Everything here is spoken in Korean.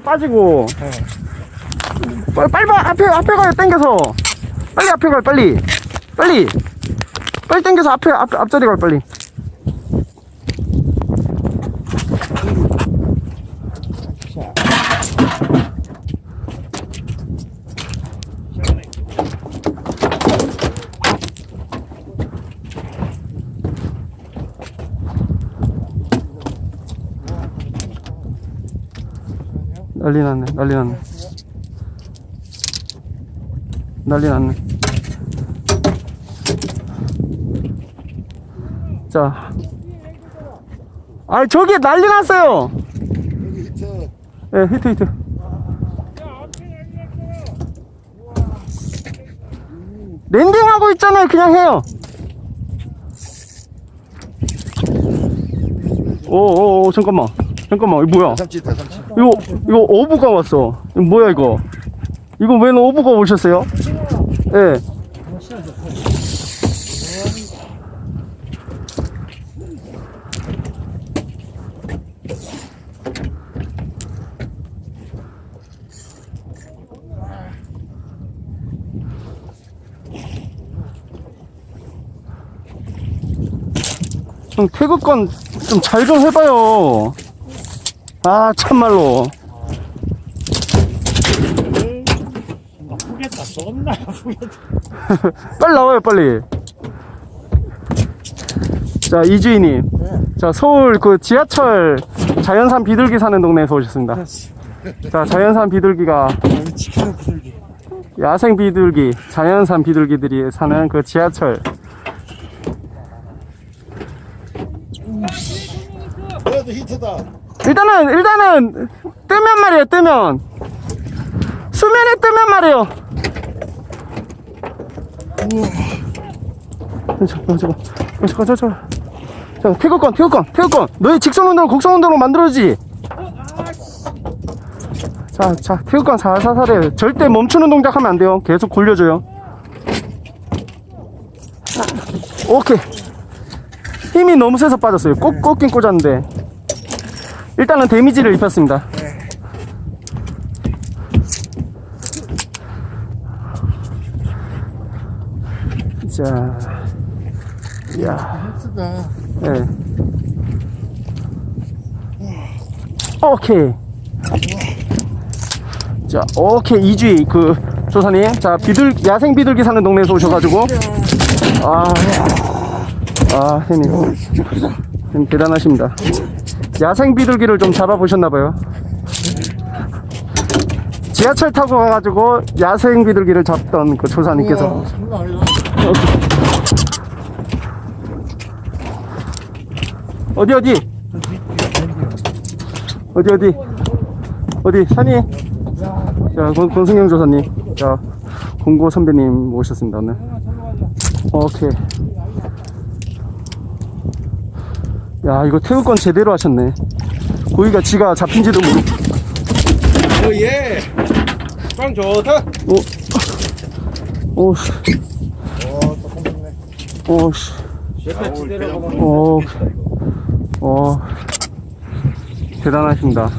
빠지고 네. 빨리 빨리 봐. 앞에 앞에 가요 땡겨서 빨리 앞에 가요 빨리 빨리 빨리 땡겨서 앞에 앞 앞자리 가요 빨리 난리 났네 난리 났네. 난리 났네. 자. 아니 저기 난리 났어요. 예 히트 히트. 랜딩하고 있잖아요. 그냥 해요. 오오오 잠깐만. 잠깐만. 이거 뭐야? 삼치 있다 삼치 이거 이거 어부가 왔어. 이거 뭐야 이거? 이거 웬 어부가 오셨어요? 예. 형 태극권 좀 잘 좀 해봐요. 아 참말로. 후겠다 존나 후겠다. 빨리 나와요 빨리. 자 이주인님. 자 서울 그 지하철 자연산 비둘기 사는 동네에서 오셨습니다. 자 자연산 비둘기가 야생 비둘기 자연산 비둘기들이 사는 그 지하철. 그래도 히트다 일단은 일단은 뜨면 말이에요 뜨면 수면에 뜨면 말이에요 잠깐 잠깐 잠깐 잠깐 잠깐 자 태극권 태극권 태극권 너희 직선 운동 곡선 운동으로 만들어주지 자, 자, 태극권 살살살해. 절대 멈추는 동작 하면 안 돼요. 계속 굴려줘요. 오케이. 힘이 너무 세서 빠졌어요. 꼭, 꽂긴 꽂았는데. 일단은 데미지를 입혔습니다. 자, 야, 히트다 예. 오케이. 자, 오케이 이주희 그 조사님, 자 비둘 야생 비둘기 사는 동네에서 오셔가지고, 아, 아, 형님, 형님 대단하십니다. 야생 비둘기를 좀 잡아보셨나봐요. 지하철 타고 가가지고 야생 비둘기를 잡던 그 조사님께서. 어디 어디? 어디 어디? 어디? 산이? 자 권, 권승영 조사님. 자 공고 선배님 모셨습니다 오늘. 오케이 야 이거 태우권 제대로 하셨네. 고기가 지가 잡힌지도 모르고 어예. 빵 좋다. 오씨. 어또 컴퓨터네 오씨 옆에 지대로 보고 오, 오, 대단하십니다.